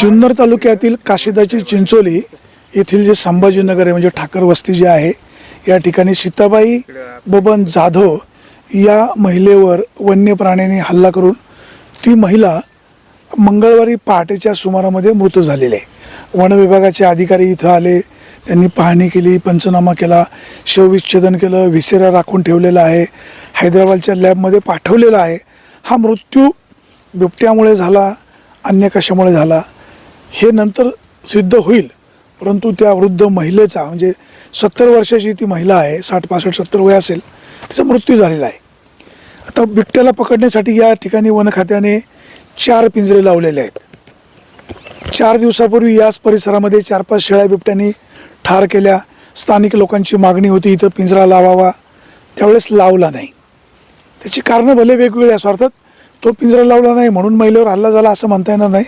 जुन्नर तालुक्यातील काशिदाची चिंचोली येथील जे संभाजीनगर आहे म्हणजे ठाकर वस्ती जी आहे या ठिकाणी सीताबाई बबन जाधव या महिलेवर वन्य प्राण्यांनी हल्ला करून ती महिला मंगळवारी पहाटेच्या सुमारामध्ये मृत झालेली आहे. वन विभागाचे अधिकारी इथं आले त्यांनी पाहणी केली पंचनामा केला शवविच्छेदन केलं विसेरा राखून ठेवलेला आहे हैदराबादच्या लॅबमध्ये पाठवलेला आहे. हा मृत्यू बिबट्यामुळे झाला अन्य कशामुळे झाला? हे नंतर सिद्ध होईल. परंतु त्या वृद्ध महिलेचा म्हणजे सत्तर वर्षाची ती महिला आहे साठ पासष्ट सत्तर वय असेल तिचा मृत्यू झालेला आहे. आता बिबट्याला पकडण्यासाठी या ठिकाणी वन खात्याने चार पिंजरे लावलेले आहेत. चार दिवसापूर्वी याच परिसरामध्ये चार पाच शेळ्या बिबट्यांनी ठार केल्या. स्थानिक लोकांची मागणी होती इथं पिंजरा लावावा. त्यावेळेस लावला नाही. त्याची कारणं भले वेगवेगळी असं अर्थात तो पिंजरा लावला नाही म्हणून महिलेवर हल्ला झाला असं म्हणता येणार नाही.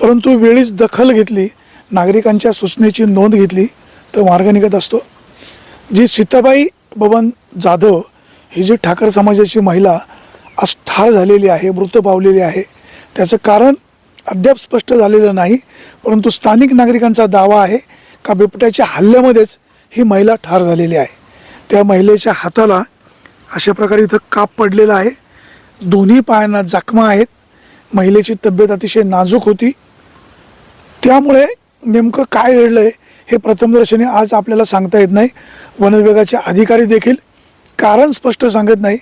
परंतु वेळीच दखल घेतली नागरिकांच्या सूचनेची नोंद घेतली तर मार्ग निघत असतो. जी सीताबाई बबन जाधव ही जी ठाकर समाजाची महिला आज ठार झालेली आहे मृत पावलेली आहे त्याचं कारण अद्याप स्पष्ट झालेलं नाही परंतु स्थानिक नागरिकांचा दावा आहे का बिबट्याच्या हल्ल्यामध्येच ही महिला ठार झालेली आहे. त्या महिलेच्या हाताला अशा प्रकारे इथं काप पडलेला आहे. दोन्ही पायांना जखमा आहेत. महिलेची तब्येत अतिशय नाजूक होती. त्यामुळे नेमकं काय घडलंय हे प्रथमदर्शनी आज आपल्याला सांगता येत नाही. वन विभागाचे अधिकारी देखील कारण स्पष्ट सांगत नाही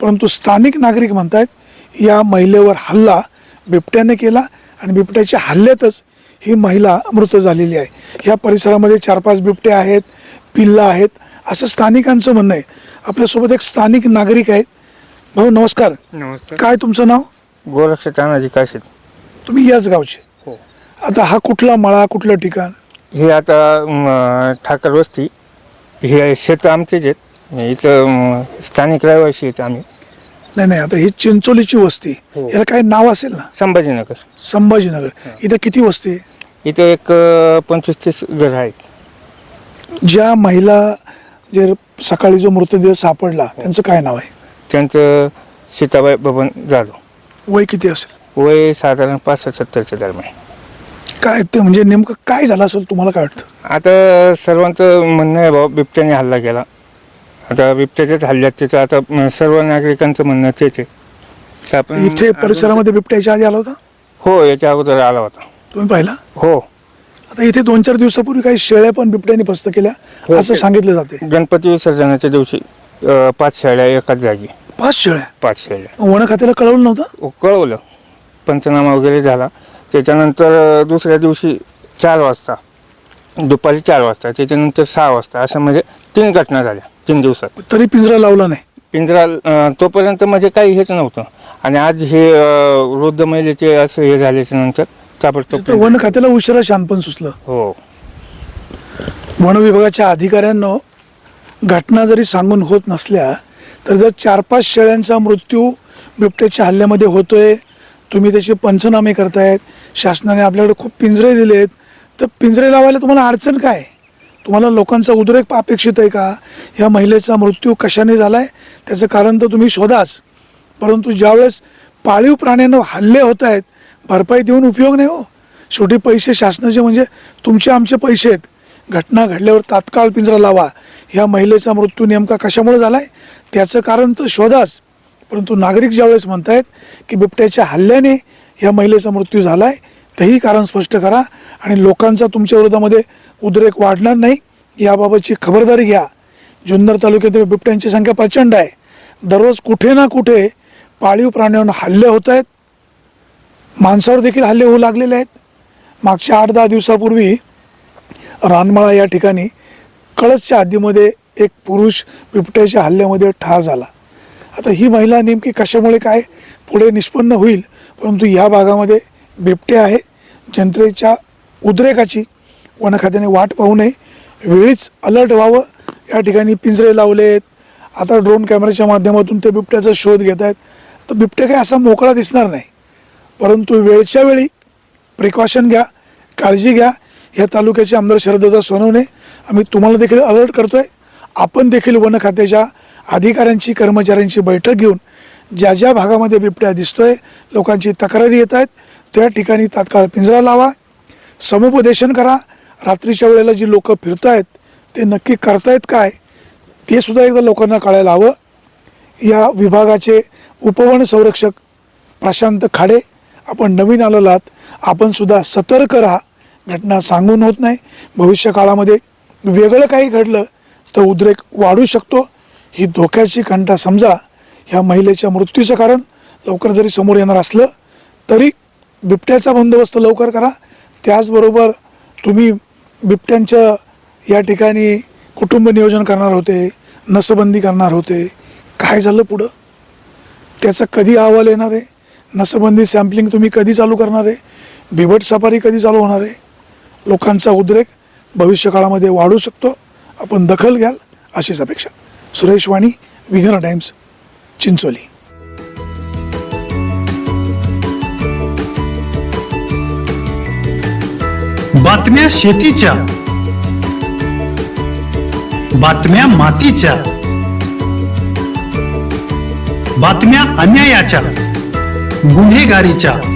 परंतु स्थानिक नागरिक म्हणतायत या महिलेवर हल्ला बिबट्याने केला आणि बिबट्याच्या हल्ल्यातच ही महिला मृत झालेली आहे. ह्या परिसरामध्ये चार पाच बिबटे आहेत पिल्ला आहेत असं स्थानिकांचं म्हणणं आहे. आपल्यासोबत एक स्थानिक नागरिक आहेत. भाऊ नमस्कार. नमस्कार. काय तुमचं नाव? गोरक्ष तानाजी काशीद तुम्ही याच गावचे. हो. आता हा कुठला मळा कुठलं ठिकाण? हे आता ठाकर वस्ती. हे शेत आमचेच आहेत. इथं स्थानिक रहिवासी आहेत आम्ही. नाही नाही आता ही चिंचोलीची वस्ती. हो. याला काही नाव असेल ना? संभाजीनगर. संभाजीनगर. इथं किती वस्ती? आहे इथं एक पंचवीस तीस घर आहेत. ज्या महिला जे सकाळी जो मृतदेह सापडला त्यांचं काय नाव आहे? त्यांचं सीताबाई बबन जाधव. वय किती असेल? वय साधारण पासष्ट सत्तरच्या दरम्यान. काय ते म्हणजे नेमकं काय झालं असेल? तुम्हाला काय वाटतं? आता सर्वांचं म्हणणं आहे बाबा बिबट्याने हल्ला केला. आता बिबट्याच्याच हल्ल्यात त्याचं आता सर्व नागरिकांचं म्हणणं तेच आहे. तर आपण इथे परिसरामध्ये बिबट्याच्या आधी आला होता? हो याच्या अगोदर आला होता. तुम्ही पाहिला? हो. आता इथे दोन चार दिवसापूर्वी काही शेळ्या पण बिबट्याने फस्त केल्या हो, असं सांगितलं जाते. गणपती विसर्जनाच्या दिवशी अ, पाच शेळ्या एकाच जागी. पाच शेळ्या? पाच शेळ्या. वन खात्याला कळवलं नव्हतं? कळवलं. पंचनामा वगैरे झाला. त्याच्यानंतर दुसऱ्या दिवशी चार वाजता दुपारी चार वाजता त्याच्यानंतर सहा वाजता असं म्हणजे तीन घटना झाल्या तीन दिवसात. तरी पिंजरा लावला नाही. पिंजरा अ, तोपर्यंत म्हणजे काही हेच नव्हतं. आणि आज हे अ, वृद्ध महिलेचे असं हे झाल्याच्यानंतर ताबडतोब तर वन खात्याला उशिरा शानपण सुचलं. हो. वन विभागाच्या अधिकाऱ्यांना घटना जरी सांगून होत नसल्या तर जर चार पाच शेळ्यांचा मृत्यू बिबट्याच्या हल्ल्यामध्ये होतो आहे तुम्ही त्याचे पंचनामे करतायत शासनाने आपल्याकडे खूप पिंजरे दिले आहेत तर पिंजरे लावायला तुम्हाला अडचण काय? तुम्हाला लोकांचा उद्रेक अपेक्षित आहे का? ह्या महिलेचा मृत्यू कशाने झाला आहे त्याचं कारण तर तुम्ही शोधाच. परंतु ज्यावेळेस पाळीव प्राण्यांना हल्ले होत आहेत भरपाई देऊन उपयोग नाही हो. शेवटी पैसे शासनाचे म्हणजे तुमचे आमचे पैसे आहेत. घटना घडल्यावर तात्काळ पिंजरा लावा. ह्या महिलेचा मृत्यू नेमका कशामुळे झाला आहे त्याचं कारण तर शोधाच. परंतु नागरिक ज्यावेळेस म्हणत आहेत की बिबट्याच्या हल्ल्याने ह्या महिलेचा मृत्यू झाला आहे तेही कारण स्पष्ट करा आणि लोकांचा तुमच्या विरोधामध्ये उद्रेक वाढणार नाही याबाबतची खबरदारी घ्या. जुन्नर तालुक्यातील बिबट्यांची संख्या प्रचंड आहे. दररोज कुठे ना कुठे पाळीव प्राण्यांवर हल्ले होत आहेत. माणसावर देखील हल्ले होऊ लागलेले आहेत. मागच्या आठ दहा दिवसापूर्वी रानमाळा या ठिकाणी कळसच्या हद्दीमध्ये एक पुरुष बिबट्याच्या हल्ल्यामध्ये ठार झाला. आता ही महिला नेमकी कशामुळे काय पुढे निष्पन्न होईल? परंतु या भागामध्ये बिबटे आहे. जनतेच्या उद्रेकाची वनखात्याने वाट पाहू नये. वेळीच अलर्ट व्हावं. या ठिकाणी पिंजरे लावलेत आता ड्रोन कॅमेऱ्याच्या माध्यमातून ते बिबट्याचा शोध घेत आहेत. तर बिबटे काही असा मोकळा दिसणार नाही. परंतु वेळच्या वेळी प्रिकॉशन घ्या काळजी घ्या. या तालुक्याचे आमदार शरददा सोनवणे आम्ही तुम्हाला देखील अलर्ट करतो आहे आपण देखील वन खात्याच्या अधिकाऱ्यांची कर्मचाऱ्यांची बैठक घेऊन ज्या ज्या भागामध्ये बिबट्या दिसतोय लोकांची तक्रारी येत आहेत त्या ठिकाणी तात्काळ पिंजरा लावा समुपदेशन करा. रात्रीच्या वेळेला जी लोक आहेत ते नक्की करतायत काय ते सुद्धा एकदा लोकांना कळायला हवं. या विभागाचे उपवन संरक्षक प्रशांत खाडे आपण नवीन आलेलो आहात आपणसुद्धा सतर्क राहा. घटना सांगून होत नाही. भविष्य काळामध्ये वेगळं काही घडलं तर उद्रेक वाढू शकतो. ही धोक्याची घंटा समजा ह्या महिलेच्या मृत्यूचं कारण लवकर जरी समोर येणार असलं तरी बिबट्याचा बंदोबस्त लवकर करा. त्याचबरोबर तुम्ही बिबट्यांच्या या ठिकाणी कुटुंब नियोजन करणार होते नसबंदी करणार होते. काय झालं पुढं? त्याचा कधी अहवाल येणार आहे? नसबंदी सॅम्पलिंग तुम्ही कधी चालू करणार आहे? बिबट सफारी कधी चालू होणार आहे? लोकांचा उद्रेक भविष्यकाळामध्ये वाढू शकतो. आपण दखल घ्याल अशीच अपेक्षा. सुरेश वाणी विघ्न टाइम्स चिंचोली. बातम्या शेतीच्या. बातम्या मातीच्या. बातम्या अन्यायाच्या. गुन्हेगारीच्या.